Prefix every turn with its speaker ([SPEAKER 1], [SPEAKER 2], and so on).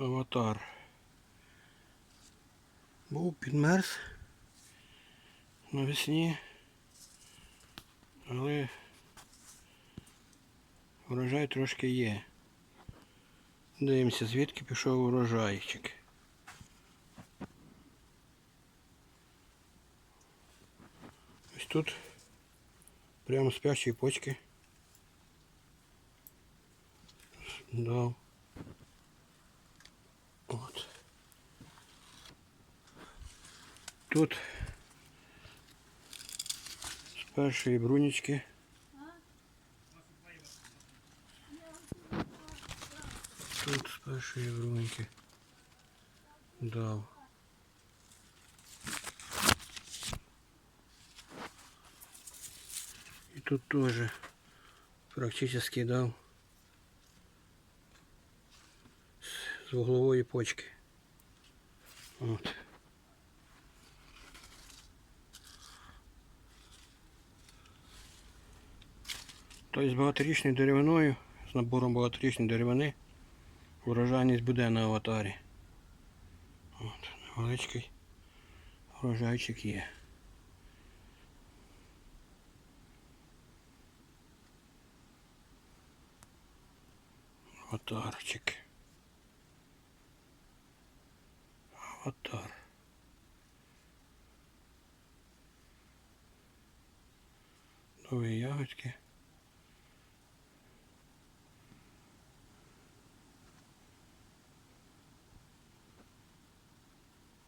[SPEAKER 1] аватар. Був підмерз навесні, але врожай трошки є. Дивимося, звідки пішов урожайчик. Ось тут прямо спящі почки. Да. От. Тут з першої брунічки. Тут з першої бруньки дав. І тут теж практично дав з вуглової почки. От. Тобто з багаторічною деревиною, з набором багаторічної деревини, урожайність буде на аватарі. От, невеличкий урожайчик є. Аватарчик. Аватар. Нові ягодки.